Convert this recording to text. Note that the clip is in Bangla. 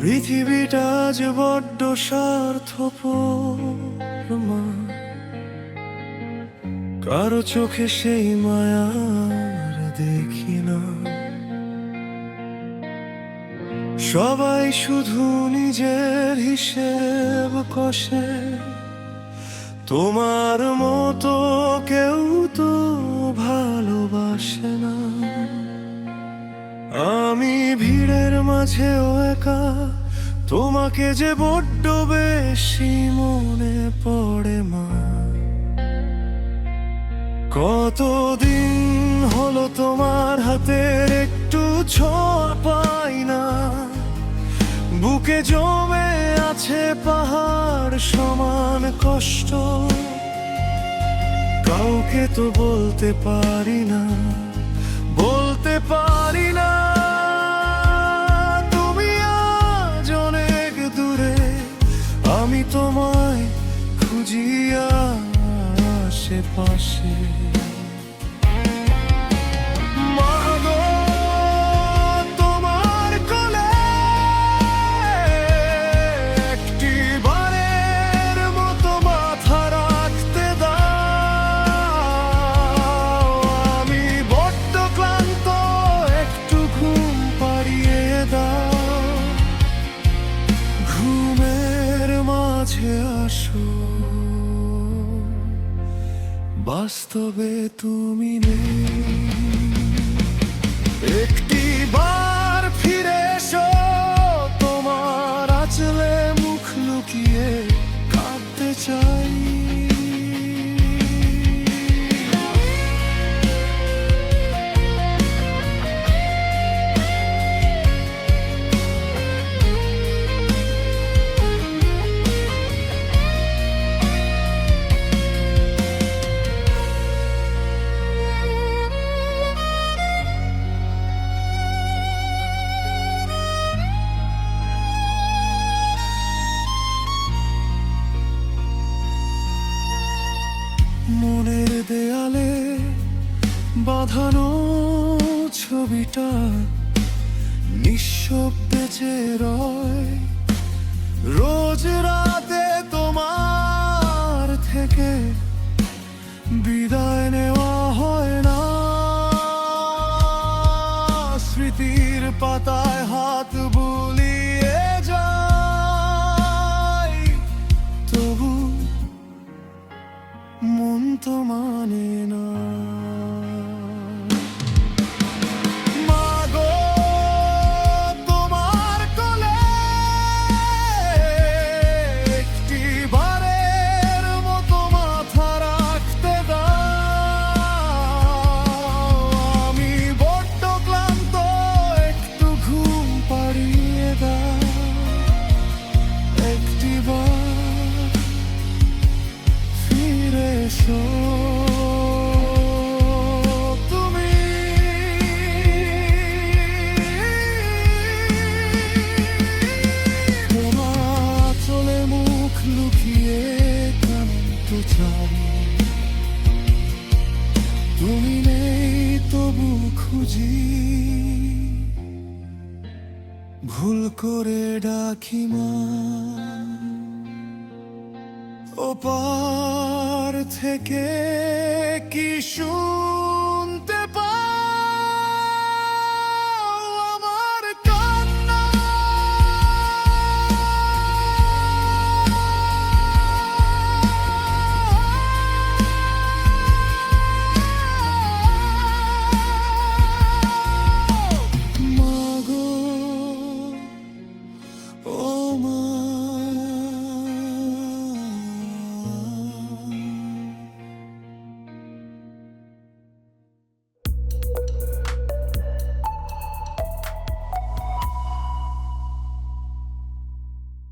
পৃথিবীটা যে বড্ড মা কারও চোখে সেই মায়ার দেখি না। সবাই শুধু নিজের হিসেব কষে। তোমার মতো কেউ তো ভালোবাসে না। আমি ভিড়ের মাঝেও একা, তোমাকে যে বড্ড বেশি মনে পড়ে মা। কতদিন হলো তোমার হাতের একটু ছোঁয়া পাই না। বুকে জমে আছে পাহাড় সমান কষ্ট। কাউকে তো বলতে পারি না, বলতে পারি না। আশেপাশে মা বাস্তবে তুমি একটি বার ফিরে এসো তোমার আচলে মুখ লুকিয়ে কাঁদতে চাই। বাঁধানো ছবিটা নিঃশব্দে যে রয় রোজ রাতে তোমার থেকে ভুল করে ডাকি মা। ওপার থেকে কিশোর